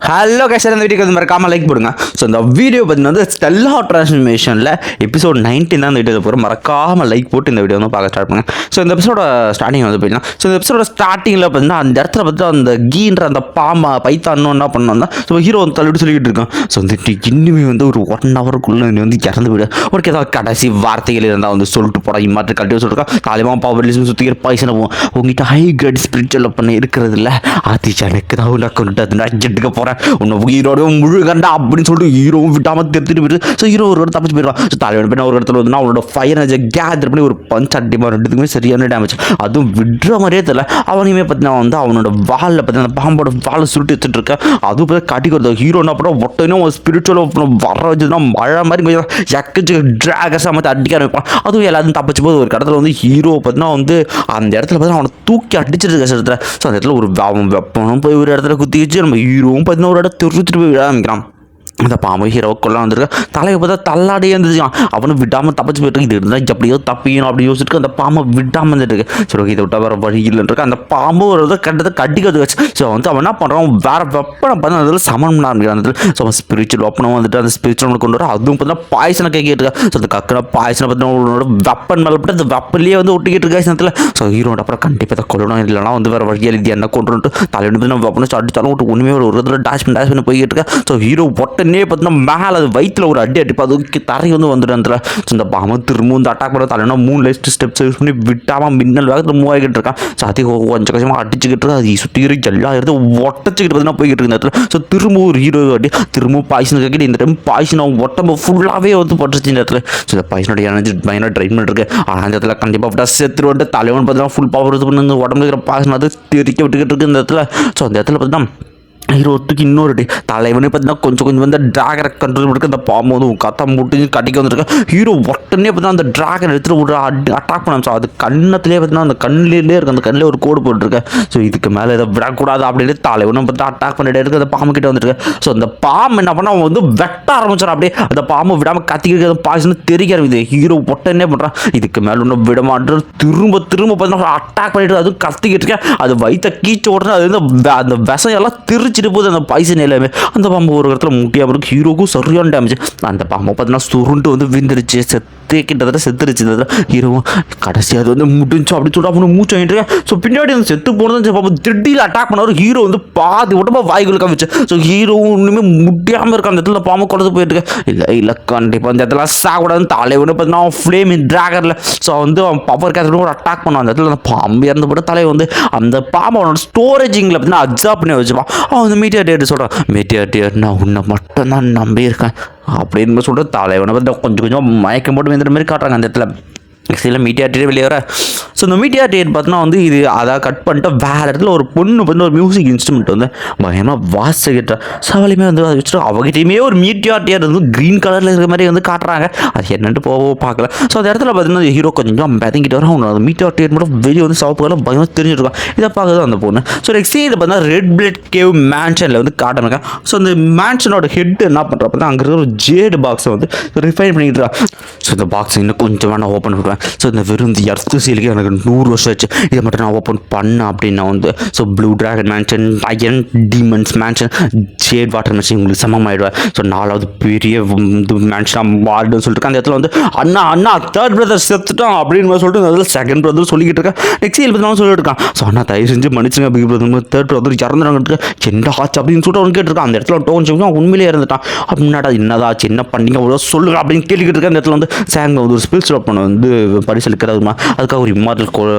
Hello cash இந்த வீடியோக்கு வந்து மறக்காமல் லைக் போடுங்க. ஸோ இந்த வீடியோ பார்த்தீங்கன்னா வந்து ஸ்டெல்லா ட்ரான்ஸ்மிஷனில் எபிசோட் நைன்டீன் தான் இந்த வீடியோ போகிற மறக்காமல் லைக் போட்டு இந்த வீடியோ வந்து பார்க்க ஸ்டார்ட் பண்ணுங்க. ஸோ இந்த எபிசோட ஸ்டார்டிங் வந்து பார்த்தீங்கன்னா ஸோ இந்த எபிசோட ஸ்டார்டிங்கில் பார்த்தீங்கன்னா அந்த இடத்துல பார்த்து அந்த கீன்ற அந்த பாம்பா பைத்தான்னு என்ன பண்ணோம்னா ஸோ ஹீரோ வந்து தள்ளிட்டு சொல்லிக்கிட்டு இருக்கான். ஸோ வந்து இன்னுமே வந்து ஒரு ஒன் ஹவருக்குள்ளே நீ வந்து இறந்து விடு. உனக்கு ஏதாவது கடைசி வார்த்தைகள் இருந்தால் வந்து சொல்லிட்டு போட. இம்மாட்டு கட்டி சொல்லிருக்கான் தாலிமா பவர்லிசம் சுற்றிக்கிற போவோம் உங்ககிட்ட ஹை கிரேட் ஸ்பிரிச்சுவல் பண்ண இருக்கிறது இல்லை. அது எனக்கு தான் உள்ள கொண்டு அது நான் போகிறேன் உன்னை ஹீரோட முழுகண்டா அப்படின்னு சொல்லிட்டு ஹீரோவும் விட்டாமல் தெரிஞ்சுட்டு போயிட்டு ஸோ ஹீரோ ஒரு இடத்துல தப்பிச்சு போயிடுவான். ஸோ தலைவன் போய் ஒரு இடத்துல வந்து அவனோட ஃபயர் எனர்ஜி கேதர் பண்ணி ஒரு பஞ்ச் அடிமா ரெண்டுத்துக்குமே சரியான டேமேஜ் அதுவும் விடுற மாதிரியே தெரியல. அவனையுமே பார்த்தீங்கன்னா வந்து அவனோட வாலில் பார்த்தீங்கன்னா அந்த பாம்போட வாழை சுருட்டி வச்சுட்டு இருக்கேன். அதுவும் பார்த்து காட்டி ஹீரோ என்ன பண்ண ஒட்டனே ஒரு ஸ்பிரிச்சுவல் வர வச்சுன்னா மழை மாதிரி கொஞ்சம் எக்கச்சு ட்ராகர்ஸாக மாதிரி அடிக்க ஆரம்பிப்பான். அதுவும் எல்லாத்தையும் தப்பிச்சு போது ஒரு இடத்துல வந்து ஹீரோ பார்த்தீங்கன்னா வந்து அந்த இடத்துல பார்த்தீங்கன்னா அவனை தூக்கி அடிச்சிட்டு இருக்க இடத்துல ஸோ அந்த இடத்துல ஒரு அவன் வெப்பனும் போய் ஒரு இடத்துல குத்தி வச்சு நம்ம ஹீரோவும் பார்த்தீங்கன்னா ஒரு இடத்துல போய் விழ ஆரம்பிக்கிறான் அந்த பாம்பு ஹீரோ கொள்ள வந்திருக்க தலையை பார்த்தா தள்ளாடியே இருந்துச்சான் அவனும் விடாமல் தப்பிச்சு போயிட்டு இது இருந்தால் எப்படியோ தப்பியணும் அப்படி யோசிச்சுட்டு அந்த பாம்பை விடாமல் இருந்துட்டு சரி ஓகே இதை விட்டால் வேறு வழி இல்லைன்றிருக்கு அந்த பாம்பு ஒரு இதை கட்டத்தை கட்டிக்கிறது வச்சு ஸோ வந்து அவன் என்ன பண்ணுறான் வேற வெப்பனை பார்த்து அதில் சமன் பண்ண ஆரம்பிக்கிறான். அந்த ஸோ அவன் ஸ்பிரிச்சுவல் வெப்பனம் வந்துட்டு அந்த ஸ்பிரிச்சுவல் கொண்டு வர அதுவும் பார்த்தா பாய்சனை கேட்கிட்டு இருக்கா. ஸோ அந்த கக்கன பாய்சனை பார்த்தீங்கன்னா வெப்பன் மேலே போட்டு அந்த வெப்பன்லேயே வந்து ஒட்டிக்கிட்டு இருக்கா நேரத்தில் ஸோ ஹீரோட அப்புறம் கண்டிப்பாக இதை கொள்ளணும் இல்லைனா வந்து வேறு வழி எழுதி என்ன கொண்டு தலைவன் வந்து நம்ம வெப்பனை அடித்தாலும் விட்டு ஒன்றுமே ஒரு இடத்துல டேஷ் பண்ணி டேஷ் பண்ணி போய்கிட்டு இருக்கா. ஸோ ஹீரோ உடனே பார்த்தீங்கன்னா மேலே அது வயிற்றுல ஒரு அடி அடிப்பா. அதுக்கு தரை வந்து வந்துடும் அந்த ஸோ இந்த பாம்பு திரும்பவும் இந்த அட்டாக் பண்ண தலைனா மூணு லைஸ்ட் ஸ்டெப்ஸ் யூஸ் பண்ணி விட்டாமல் மின்னல் வேகத்தில் மூவ் ஆகிட்டு இருக்கான். ஸோ கொஞ்சம் கொஞ்சமாக அடிச்சுக்கிட்டு இருக்கு. அது சுற்றி இருக்கு எல்லா இடத்தையும் ஒட்டச்சிக்கிட்டு பார்த்தீங்கன்னா போய்கிட்டு இருக்கு இந்த இடத்துல. ஸோ திரும்ப ஒரு ஹீரோ அடி. திரும்பவும் பாய்சன் கேட்கிட்டு இந்த டைம் பாய்சன் அவன் உடம்பு ஃபுல்லாகவே வந்து பட்டுருச்சு இந்த இடத்துல. ஸோ இந்த பாய்சனோட எனர்ஜி பயனாக ட்ரைன் பண்ணிருக்கு ஆனால் அந்த இடத்துல கண்டிப்பாக விட்டா செத்துரு வந்து தலைவன் பார்த்தீங்கன்னா ஃபுல் பவர் இது பண்ணி உடம்புல இருக்கிற பாய்சன் அது தெரிக்க விட்டுக்கிட்டு இருக்கு இந்த இடத்துல. ஸோ அந்த இடத்துல பார்த்தீங்கன்னா ஹீரோத்துக்கு இன்னொரு டி. தலைவனே பார்த்தீங்கன்னா கொஞ்சம் கொஞ்சம் வந்து ட்ராகரை கண்ட்ரோல் பண்ணிட்டு அந்த பாம்பு வந்து உன் போட்டு கட்டிக்க வந்துருக்கேன் ஹீரோ உடனே பார்த்தீங்கன்னா அந்த ட்ராகன் எடுத்துகிட்டு ஒரு அட்டாக் பண்ண ஸோ அது கண்ணத்துலேயே பார்த்தீங்கன்னா அந்த கண்ணிலே இருக்குது அந்த கண்ணிலே ஒரு கோடு போட்டுருக்கேன் ஸோ இதுக்கு மேலே இதை விடக்கூடாது அப்படின்னு தலைவனும் பார்த்து அட்டாக் பண்ணிட்டு இருக்கு. அந்த பாம்பு கிட்ட வந்துருக்கு. ஸோ அந்த பாம்பு என்ன பண்ணா அவன் வந்து வெட்ட ஆரம்பிச்சிடும் அப்படியே. அந்த பாம்பு விடாமல் கத்திக்கிட்டு பாய்ச்சல் தெரிக்க ஆரம்பிது ஹீரோ உடனே பண்ணுறான் இதுக்கு மேலே ஒன்றும் விட திரும்ப திரும்ப பார்த்தீங்கன்னா அட்டாக் பண்ணிட்டு அதுவும் கத்திக்கிட்டு இருக்கேன். அது வயிற்ற கீச்ச உடனே அது வந்து வெ- அந்த விஷம் திரிச்சிட்டு போது அந்த பாய்சன் எல்லாமே. அந்த பாம்பு ஒரு இடத்துல முக்கியமாக இருக்கு ஹீரோக்கும் சரியான டேமேஜ் அந்த பாம்பை பார்த்தீங்கன்னா சுருண்டு வந்து விழுந்துருச்சு. செத்து கிட்டத்தட்ட செத்துருச்சு இந்த ஹீரோவும் கடைசி அது வந்து முடிஞ்சு அப்படி சொல்லிட்டு அவனு மூச்சு வாங்கிட்டு ஸோ பின்னாடி வந்து செத்து போனது பாம்பு திடீர் அட்டாக் பண்ணவர் ஹீரோ வந்து பாதி உடம்பா வாய்கள் காமிச்சு ஸோ ஹீரோவும் ஒன்றுமே முடியாமல் இருக்க அந்த இடத்துல பாம்பு கொண்டு போயிட்டு இல்லை இல்லை கண்டிப்பாக அந்த இடத்துல சாகக்கூடாதுன்னு தலைவனு பார்த்தீங்கன்னா அவன் ஃப்ளேம் ட்ராகரில் ஸோ வந்து அவன் பவர் கேத்துல ஒரு அட்டாக் பண்ணுவான். அந்த இடத்துல அந்த பாம்பு இறந்து போட்டு தலை வந்து அந்த பாம்பு அவனோட ஸ்டோரேஜிங்கில் பார்த்தீங்கன்னா அப்சர்வ் பண்ணி வச்சுப்பான். அவன் வந்து மீடியா டேட் சொல்கிறான் மீடியா டேட் நான் உன்னை மட்டும் தான் நம்பியிருக்கேன். அப்படின்னு சொல்லிட்டு தலைவனை பார்த்து கொஞ்சம் கொஞ்சம் மயக்கம் போட்டு வந்துடுற மாதிரி காட்டுறாங்க அந்த இடத்துல. சில மீடியா டேட் வெளியே வர இந்த மீடியா டேட் பார்த்தோன்னா வந்து இது அதை கட் பண்ணிட்டு வேறு இடத்துல ஒரு பொண்ணு வந்து ஒரு மியூசிக் இன்ஸ்ட்ருமெண்ட் வந்து பயமாக வாசிக்கிட்ட சவாலையுமே வந்து அதை வச்சுட்டு அவகிட்டையுமே ஒரு மீடியா டேட் வந்து க்ரீன் கலரில் இருக்கிற மாதிரி வந்து காட்டுறாங்க. அது என்னன்ட்டு போவோ பார்க்கல. ஸோ அந்த இடத்துல பார்த்தீங்கன்னா ஹீரோ கொஞ்சம் பதங்கிட்டு வரும் அவனோட மீடியா டேட் மட்டும் வெளியே வந்து சவப்பு பயமாக தெரிஞ்சிருக்கான் இதை பார்க்குறது அந்த பொண்ணு. ஸோ நெக்ஸ்ட் இதில் பார்த்தீங்கன்னா ரெட் பிளட் கேவ் மேன்ஷனில் வந்து காட்டுறாங்க ஸோ அந்த மேன்ஷனோட ஹெட் என்ன பண்ணுறப்ப அங்கே இருக்கிற ஒரு ஜேடு பாக்ஸை வந்து ரிஃபைன் பண்ணிக்கிட்டு இருக்கான். ஸோ இந்த பாக்ஸ் இன்னும் கொஞ்சம் வேணா ஓப்பன் பண்ணுவேன் ஸோ இந்த வெறும் இந்த எர்த்து சீலுக்கு எனக்கு நூறு வருஷம் ஆச்சு. இதை மட்டும் நான் ஓப்பன் பண்ணேன் அப்படின்னா வந்து so blue dragon mansion டயன் demons mansion jade water mansion உங்களுக்கு சமமாயிடுவேன். ஸோ நாலாவது பெரிய இது மேன்ஷன் வார்டுன்னு சொல்லிட்டு அந்த இடத்துல வந்து அண்ணா அண்ணா தேர்ட் பிரதர் செத்துட்டான் அப்படின்னு சொல்லிட்டு அந்த இடத்துல செகண்ட் பிரதர் சொல்லிக்கிட்டு இருக்கேன். நெக்ஸ்ட் இயல் பற்றி சொல்லிட்டு இருக்கான். ஸோ அண்ணா தயவு செஞ்சு மன்னிச்சுங்க பிக் பிரதர் தேர்ட் பிரதர் இறந்துறாங்க என்ன ஆச்சு? அப்படின்னு சொல்லிட்டு அவன் கேட்டிருக்கான். அந்த இடத்துல டோன் சொல்லி அவன் உண்மையிலே இறந்துட்டான். அப்படின்னாடா என்னதாச்சு என்ன பண்ணீங்க? அவ்வளோ சொல்லுங்க அப்படின்னு கேட்டுக்கிட்டு இருக்கேன். அந்த இடத்துல வந்து சேங்க வந்து ஒரு ஸ்பில் ஸ்டாப் பண்ண வந்து பரிசளிக்கிறதுமா அதுக்காக ஒரு இம்மா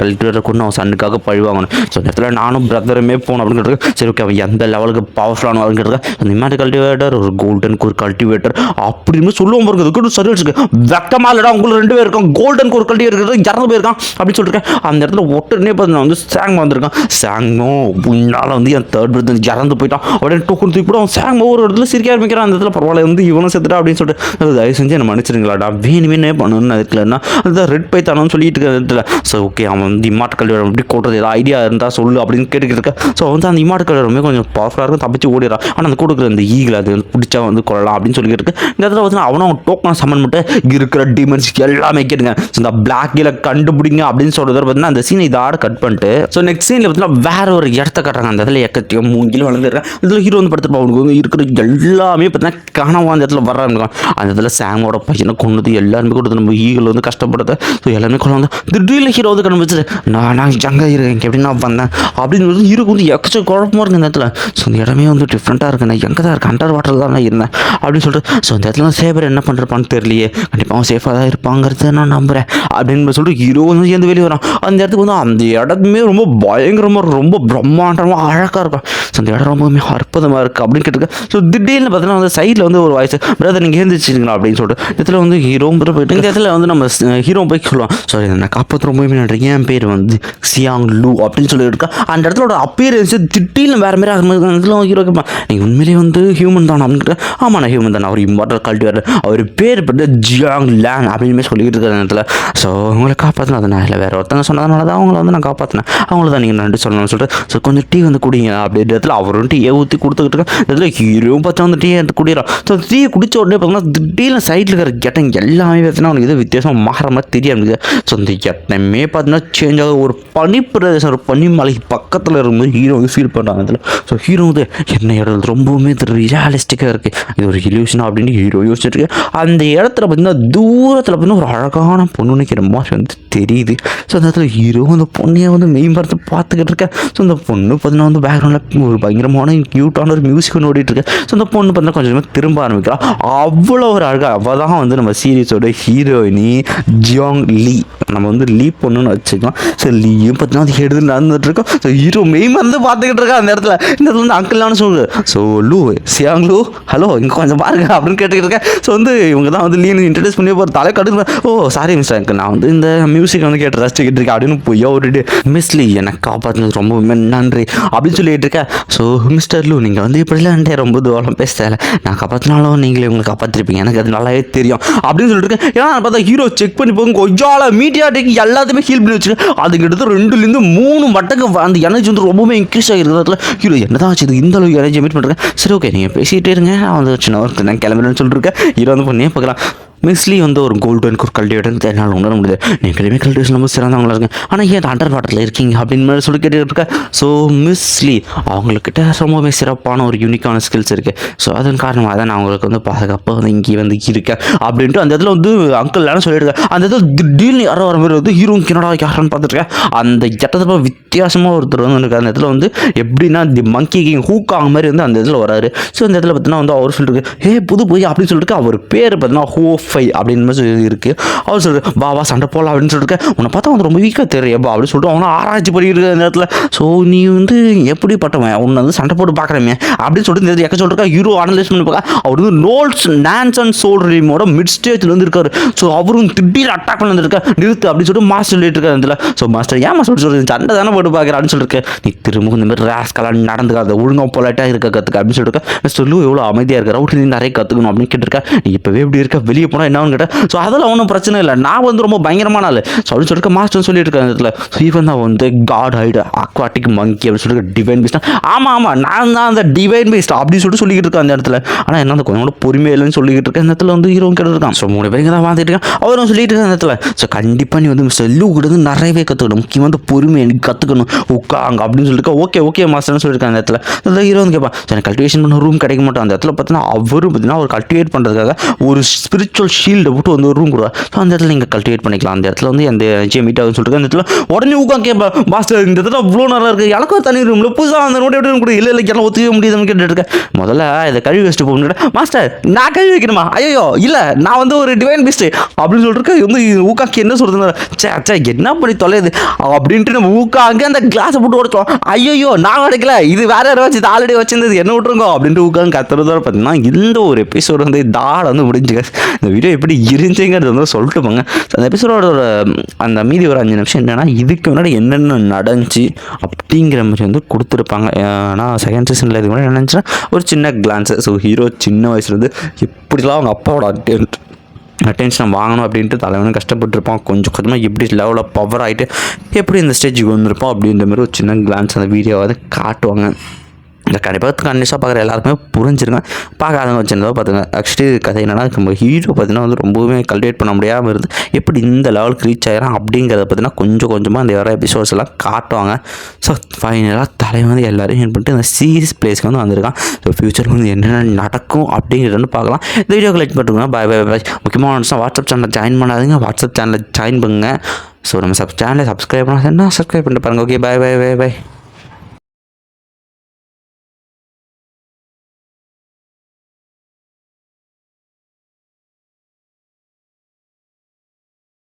டெலிட்டரை கொண்டு அவன் சன்னுக்காக பழிவாங்கணும் ஸோ இந்த இடத்துல நானும் பிரதருமே போகணும் அப்படின்னு கேட்டிருக்கேன் சரி ஓகே அவன் எந்த லெவலுக்கு பவர்ஃபுல்லான அப்படின்னு நிமாட்டி கல்டிவேட்டர் ஒரு கோல்டன் ஒரு கல்டிவேட்டர் அப்படின்னு சொல்லுவோம் பாருங்க. சரி வச்சுக்க வெக்கமாக இல்லைடா உங்களுக்கு ரெண்டு பேர் இருக்கான் கோல்டன் ஒரு கல்டிவேட்டர் இறந்து போயிருக்கான் அப்படின்னு சொல்லிருக்கேன் அந்த இடத்துல ஒட்டுனே பார்த்தீங்கன்னா வந்து சாங் வந்திருக்கான். சாங்கும் முன்னால் வந்து என் தேர்ட் பிரதர் இறந்து போயிட்டான். உடனே டோக்கன் தூக்கி கூட அவன் சாங் ஒரு இடத்துல சிரிக்க ஆரம்பிக்கிறான். அந்த இடத்துல பரவாயில்ல வந்து இவனும் செத்துட்டா அப்படின்னு சொல்லிட்டு. தயவு செஞ்சு என்ன மன்னிச்சிருங்களாடா. வேணுமே பண்ணணும்னு அதுக்குலன்னா அதுதான் ரெட் பைத்தானு சொல்லிட்டு இருக்க இடத்துல. ஸோ ஸோ ஓகே அவன் வந்து இம்மாட்டு கல்வியோட எப்படி கூட்டுறது? ஏதாவது ஐடியா இருந்தால் சொல்லு அப்படின்னு கேட்டுக்கிட்டு இருக்கேன் ஸோ வந்து அந்த இம்மாட்டு கல்வியோட கொஞ்சம் பவர்ஃபுல்லாக இருக்கும். தப்பிச்சு ஓடிடுறான். ஆனால் அந்த கொடுக்குற அந்த ஈகிள் அது வந்து பிடிச்சா வந்து கொள்ளலாம் அப்படின்னு சொல்லிக்கிட்டு இருக்கு. இந்த இடத்துல பார்த்தீங்கன்னா அவனும் அவன் சம்மன் பண்ணிட்டு இருக்கிற டிமன்ஸ் எல்லாமே கேட்டுங்க. ஸோ இந்த பிளாக் கீழே கண்டுபிடிங்க அப்படின்னு சொல்கிறது பார்த்தீங்கன்னா அந்த சீனை இதோட கட் பண்ணிட்டு ஸோ நெக்ஸ்ட் சீனில் பார்த்தீங்கன்னா வேற ஒரு இடத்த கட்டுறாங்க. அந்த இடத்துல எக்கத்தையும் மூங்கிலும் வளர்ந்துருக்கேன் இதில் ஹீரோ வந்து படுத்துருப்பா அவனுக்கு வந்து இருக்கிற எல்லாமே பார்த்தீங்கன்னா கனவா அந்த இடத்துல வர அந்த இடத்துல சாமோட பையனை கொண்டது எல்லாருமே கொடுத்து நம்ம ஈகல் வந்து கஷ்டப்படுறது. ஸோ எல்லாமே கொண்டு வந்து திடீர்னு ஹீரோ வந்து கண்டுபிடிச்சது நான் நான் எங்கே இருக்கேன் எப்படி நான் வந்தேன்? அப்படின்னு வந்து ஹீரோக்கு வந்து எக்கச்ச குழப்பமாக இருக்கு இந்த இடத்துல. ஸோ இந்த இடமே வந்து டிஃப்ரெண்ட்டாக இருக்கு நான் எங்கே தான் இருக்கேன்? அண்டர் வாட்டர் தான் நான் இருந்தேன். அப்படின்னு சொல்லிட்டு ஸோ இந்த இடத்துல சேவர் என்ன பண்ணுறப்பான்னு தெரியலையே. கண்டிப்பாக அவன் சேஃபாக தான் இருப்பாங்கிறத நான் நம்புகிறேன் அப்படின்னு சொல்லிட்டு ஹீரோ வந்து சேர்ந்து வெளியே வரான். அந்த இடத்துக்கு வந்து அந்த இடத்துமே ரொம்ப பயங்கரமாக ரொம்ப பிரம்மாண்டமாக அழகாக இருக்கும். ஸோ அந்த இடம் ரொம்பவுமே அற்புதமாக இருக்குது அப்படின்னு கேட்டுருக்கேன். ஸோ திடீர்னு பார்த்தீங்கன்னா வந்து சைடில் வந்து ஒரு வாய்ஸ் பிரதர் நீங்கள் எழுந்திரிச்சிங்களா அப்படின்னு சொல்லிட்டு இடத்துல வந்து ஹீரோ போயிட்டு இந்த இடத்துல வந்து நம்ம ஹீரோ போய் சொல்லுவோம் சாரி நான் காப்பாற்ற ரொம்பவுமே நன்றி என் பேர் வந்து சியாங் லூ அப்படின்னு சொல்லிட்டு இருக்கா. அந்த இடத்துல ஒரு அப்பியரன்ஸ் திடீர்னு வேறு மாதிரி ஆகிற மாதிரி இடத்துல ஹீரோ கேட்பான் நீ உண்மையிலேயே வந்து ஹியூமன் தான் அப்படின்னு ஆமாம் நான் ஹியூமன் தான். அவர் இம்மார்டல் வர அவர் பேர் பட்டு ஜியாங் லேங் அப்படின்னு சொல்லிட்டு இருக்கிற இடத்துல. ஸோ உங்களை காப்பாற்றினா அது நான் இல்லை. வேறு ஒருத்தங்க சொன்னதுனால தான் அவங்கள வந்து நான் காப்பாற்றினேன் அவங்கள தான் நீங்கள் நன்றி சொல்லணும்னு சொல்லிட்டு. ஸோ கொஞ்சம் டீ வந்து குடிங்க அப்படின்ற இடத்துல அவரும் டீயை ஊற்றி கொடுத்துக்கிட்டு இருக்கேன் இதில் ஹீரோவும் பார்த்தா வந்து டீ எடுத்து குடிக்கிறான். ஸோ டீ குடித்த உடனே பார்த்தீங்கன்னா திடீர்னு சைடில் இருக்கிற கெட்டம் எல்லாமே பார்த்தீங்கன்னா அவனுக்கு இது வித்தியாசமாக மாற மாதிரி தெரிய ஆரம்பிக்குது. ஸோ இந்த கெட்டமே பார்த்தீங்கன்னா சேஞ்ச் ஆகுது ஒரு பனி பிரதேசம் ஒரு பனிமலை பக்கத்தில் இருக்கும்போது ஹீரோ ஃபீல் பண்ணுறாங்க அதில் ஸோ ஹீரோ வந்து என்ன இடம் ரொம்பவுமே இது ரியலிஸ்டிக்காக இருக்குது இது ஒரு இல்யூஷனா அப்படின்னு ஹீரோ யோசிச்சுட்டு அந்த இடத்துல பார்த்தீங்கன்னா தூரத்தில் பார்த்தீங்கன்னா ஒரு அழகான பொண்ணு நிற்கிற மாதிரி வந்து தெரியுது. ஸோ அந்த இடத்துல ஹீரோ அந்த பொண்ணையை வந்து மெய்மறந்து பார்த்துக்கிட்டு இருக்கேன் ஸோ அந்த பொண்ணு பார்த்தீங்கன்னா வந்து பேக்ரவுண்டில் ஒரு பயங்கரமான க்யூட்டான ஒரு மியூசிக் ஒன்று ஓடிட்டு ஸோ அந்த பொண்ணு பார்த்தீங்கன்னா கொஞ்சமாக திரும்ப ஆரம்பிக்கிறா. அவ்வளோ ஒரு அழகாக அவள் தான் வந்து நம்ம சீரீஸோட ஹீரோயினி ஜியாங் லீ நம்ம வந்து லீ பொண்ணுன்னு வச்சுக்கலாம் ஸோ லீயும் பார்த்தீங்கன்னா அது எடுத்து நடந்துட்டு இருக்கோம். ஸோ ஹீரோ மெய் மறந்து பார்த்துக்கிட்டு இருக்கா அந்த இடத்துல. இந்த இடத்துல வந்து அங்கிள்லான்னு சொல்லுது so Lu Xiang Lu hello இங்கே கொஞ்சம் பாருங்க அப்படின்னு கேட்டுக்கிட்டு இருக்கேன். ஸோ வந்து இவங்க தான் வந்து லீனு இன்ட்ரடியூஸ் பண்ணி போகிற தலை கடுக்கு ஓ சாரி மிஸ்டர் அங்கிள் நான் வந்து இந்த மியூசிக் வந்து கேட்டு ரசிச்சுக்கிட்டு இருக்கேன். அப்படின்னு பொய்யா ஒரு மிஸ்லி எனக்கு காப்பாற்றினது ரொம்ப நன்றி அப்படின்னு சொல்லிட்டு இருக்கேன் ஸோ மிஸ்டர் லூ நீங்கள் வந்து இப்படிலாம் ரொம்ப தூரம் பேசல. நான் காப்பாற்றினாலும் நீங்களே உங்களை காப்பாற்றிருப்பீங்க எனக்கு அது நல்லாவே தெரியும். அப்படின்னு சொல்லிட்டு இருக்கேன். ஏன்னா நான் பார்த்தா ஹீரோ செக் பண்ணி போகும் கொய்யால டேக் எல்லாத்தையுமே ஹீல் பண்ணி வச்சுருக்கேன் அதுக்கு ரெண்டுலேருந்து மூணு மட்டக்கு அந்த எனர்ஜி வந்து ரொம்பவே இன்க்ரீஸ் ஆகிருக்கிறதுல ஹீரோ என்ன தான் ஆச்சு இந்த அளவுக்கு எனர்ஜி மீட் பண்ணுறேன் சரி ஓகே நீங்கள் பேசிகிட்டே இருங்க. நான் வந்து சின்ன ஒர்க் நான் கிளம்புறேன்னு சொல்லிட்டு இருக்கேன். ஹீரோ வந்து பண்ணியே பார்க்கலாம். மிஸ்லி வந்து ஒரு கோல்டன் ஒரு கல்டிவேட்டன் என்னால் உணர முடியுது நீங்களுமே கல்டிவேஷன் ரொம்ப சிறந்தவங்களாக இருக்கேன் ஆனால் ஏன் அண்டர் வாட்டரில் இருக்கீங்க அப்படின்னு மாதிரி சொல்லி கேட்டுட்டு இருக்கேன். ஸோ மிஸ்லி அவங்கக்கிட்ட ரொம்பவே சிறப்பான ஒரு யூனிக்கான ஸ்கில்ஸ் இருக்குது ஸோ அதன் காரணமாக தான் நான் அவங்களுக்கு வந்து பாதுகாப்பாக வந்து இங்கே வந்து இருக்கேன் அப்படின்ட்டு அந்த இடத்துல வந்து அங்கிள் எல்லாரும் சொல்லியிருக்கேன் அந்த இடத்துல திடீர்னு யாரோ வர மாதிரி வந்து ஹீரோ கிணடா யாருன்னு பார்த்துருக்கேன் அந்த இடத்துல வித்தியாசமாக ஒருத்தர் வந்து எனக்கு அந்த இடத்துல வந்து எப்படின்னா தி மங்கி கிங் ஹூக்காங் மாதிரி வந்து அந்த இடத்துல வராரு. ஸோ அந்த இடத்துல பார்த்தீங்கன்னா வந்து அவர் சொல்லிட்டு ஏ புது போய் அப்படின்னு சொல்லிட்டு அவர் பேர் பார்த்தீங்கன்னா ஹோ ஃபை அப்படின்னு மாதிரி சொல்லி இருக்கு. அவர் சொல்லிட்டு வா வா சண்டை போகலாம் அப்படின்னு சொல்லிட்டு உன்னை பார்த்தா வந்து ரொம்ப வீக்காக தெரியும் அப்படின்னு சொல்லிட்டு அவனை ஆராய்ச்சி பண்ணிட்டு இருக்க அந்த இடத்துல ஸோ நீ வந்து எப்படி பட்டவன் உன்னை வந்து சண்டை போட்டு பார்க்குறமே? அப்படின்னு சொல்லிட்டு இந்த எக்க சொல்லிருக்கா ஹீரோ அனலைஸ் பண்ணி பார்க்க. அவர் வந்து நோல்ஸ் நான்ஸ் அண்ட் சோல் ரீமோட மிட் ஸ்டேஜில் வந்து இருக்காரு. ஸோ அவரும் திடீர் அட்டாக் பண்ணி வந்திருக்கா. நிறுத்து அப்படின்னு சொல்லிட்டு மாஸ்டர் சொல்லிட்டு இருக்காரு அதில் ஸோ மாஸ்டர் ஏன் மாஸ்டர் சொல்றது? சண்டை தானே போட்டு பார்க்குறான்னு சொல்லிருக்கேன் நீ திரும்ப இந்த மாதிரி ரேஸ்கெல்லாம் நடந்துக்காத ஒழுங்காக பொலைட்டாக இருக்க கற்றுக்க அப்படின்னு சொல்லிட்டு மிஸ்டர் லூ எவ்வளோ அமைதியாக இருக்கிற அவுட்டு நீ நிறைய கற்றுக்கணும் அப்படின்னு கேட்டிருக்கா. நீ இப்போவே இப்படி இருக்க? வெளியே போனால் என்னன்னு கேட்டேன் ஸோ அதெல்லாம் ஒன்றும் பிரச்சனை இல்லை. நான் வந்து ரொம்ப பயங்கரமான ஆள். சொல்லி சொல்லிட்டு மாஸ்டர் சொல்லிட்டு இருக்கேன் இடத்துல ஈவன் தான் வந்து காட் ஹைடு அக்வாட்டிக் மங்கி அப்படின்னு சொல்லிட்டு டிவைன் பீஸ்ட் ஆமாம் ஆமாம் நான் தான் அந்த டிவைன் பீஸ்ட் அப்படின்னு சொல்லிட்டு சொல்லிக்கிட்டு இருக்கேன் அந்த இடத்துல. ஆனால் என்ன அந்த கொஞ்சம் கூட பொறுமை இல்லைன்னு சொல்லிக்கிட்டு இருக்கேன் இந்த இடத்துல வந்து ஹீரோ கிட்ட இருக்கான். ஸோ மூணு பேருக்கு தான் வாழ்ந்துட்டு இருக்கேன் அவரும் சொல்லிட்டு இருக்கேன் அந்த இடத்துல. ஸோ கண்டிப்பாக நீ வந்து மிஸ்டர் லூ கிட்ட வந்து நிறையவே கற்றுக்கணும் முக்கியமாக வந்து பொறுமை எனக்கு கற்றுக்கணும் உட்காங்க அப்படின்னு சொல்லிட்டு ஓகே ஓகே மாஸ்டர்னு சொல்லியிருக்காங்க அந்த இடத்துல. அந்த ஹீரோ வந்து கேட்பான் "சரி, எனக்கு கல்டிவேஷன் பண்ண ரூம் கிடைக்க மாட்டோம் அந்த இடத்துல பார்த்தீங்கன்னா அவரும் பார்த்தீங்கன்னா அவர் கல்டிவேட் பண்ணுறதுக்காக ஒரு ஸ்பிரிச்சுவல் ஷீல்டை போட்டு வந்து ஒரு ரூம் கொடுவா ஸோ அந்த இடத்துல நீங்கள் கல்டிவேட் பண்ணிக்கலாம். அந்த இடத்துல வந்து எந்த நிச்சயம் மீட் ஆகுதுன்னு சொல்லிட்டு அந்த இடத்துல உடனே உட்காந்து கேட்பா மாஸ்டர் இந்த இடத்துல இவ்வளோ நல்லா இருக்குது எனக்கும் தனி ரூமில் புதுசாக அந்த நோட்டை எப்படி கூட இல்லை இல்லை எல்லாம் ஒத்துக்க முடியுதுன்னு கேட்டுட்டு இருக்கேன். முதல்ல இதை கழுவி வச்சுட்டு போகணும் மாஸ்டர் நான் கழுவி வைக்கணுமா? ஐயோ இல்லை. நான் வந்து ஒரு டிவைன் பீஸ்ட் அப்படின்னு சொல்லிட்டு வந்து ஊக்காக்கி என்ன சொல்கிறது சே சே என்ன பண்ணி தொலையுது? அப்படின்ட்டு நம்ம ஊக்காங்க அந்த கிளாஸை போட்டு உடச்சோம். ஐயோ நான் உடைக்கல. இது வேற யாரும் வச்சு ஆல்ரெடி வச்சிருந்தது. என்ன விட்டுருங்க? அப்படின்ட்டு ஊக்காங்க கத்துறதோட பார்த்தீங்கன்னா இந்த ஒரு எபிசோடு வந்து தாட வந்து முடிஞ்சுக்க இந்த வீடியோ எப்படி இருந்துச்சுங்கிறது வந்து சொல்லிட்டு போங்க அந்த எபிசோடோட அந்த மீதி ஒரு அஞ்சு நிமிஷம் என்னென்னா இதுக்கு முன்னாடி என்னென்ன நடந்துச்சு அப்படிங்கிற மாதிரி வந்து கொடுத்துருப்பாங்க. ஆனால் செகண்ட் சீசனில் இது முன்னாடி என்ன ஒரு சின்ன கிளான்ஸு ஸோ ஹீரோ சின்ன வயசுலேருந்து எப்படிலாம் அவங்க அப்பாவோட அட்டென்ஷன் வாங்கணும் அப்படின்ட்டு தலைவனும் கஷ்டப்பட்டுருப்பான். கொஞ்சம் கொஞ்சமாக எப்படி லெவலில் பவர் ஆகிட்டு எப்படி இந்த ஸ்டேஜுக்கு வந்திருப்போம் அப்படின்ற மாதிரி ஒரு சின்ன கிளான்ஸ் அந்த வீடியோவை வந்து காட்டுவாங்க. இந்த கண்டிப்பாக கண்டிப்பாக பார்க்குற எல்லாருக்குமே புரிஞ்சிருங்க. பார்க்காதவங்க வச்சிருந்தா பார்த்துங்க. ஆக்சுவலி கதை என்னன்னா நம்ம ஹீரோ பார்த்தீங்கன்னா வந்து ரொம்பவுமே கல்டிவேட் பண்ண முடியாமல் இருந்து எப்படி இந்த லெவலுக்கு ரீச் ஆகிறான் அப்படிங்கிறத பார்த்தீங்கன்னா கொஞ்சம் கொஞ்சமாக அந்த வர எபிசோட்ஸ் எல்லாம் காட்டுவாங்க. ஸோ ஃபைனலாக தலைவன் வந்து எல்லாரையும் ஹெல்ப் பண்ணிட்டு அந்த சீரியஸ் பிளேஸ்க்கு வந்து வந்திருக்கான். ஸோ ஃபியூச்சர் வந்து என்னென்ன நடக்கும் அப்படிங்கிறத வந்து பார்க்கலாம். இந்த வீடியோ கலெக்ட் பண்ணுங்க பாய் பாய் பாய் முக்கியமாக ஒன்று வாட்ஸ்அப் சேனலில் ஜாயின் பண்ணாதீங்க. வாட்ஸ்அப் சேனலில் ஜாயின் பண்ணுங்க. ஸோ நம்ம சப் சேனலை சப்ஸ்கிரைப் பண்ணால் சப்ஸ்கிரைப் பண்ணிட்டு பாருங்கள் ஓகே பாய் பாய் பாய் பாய்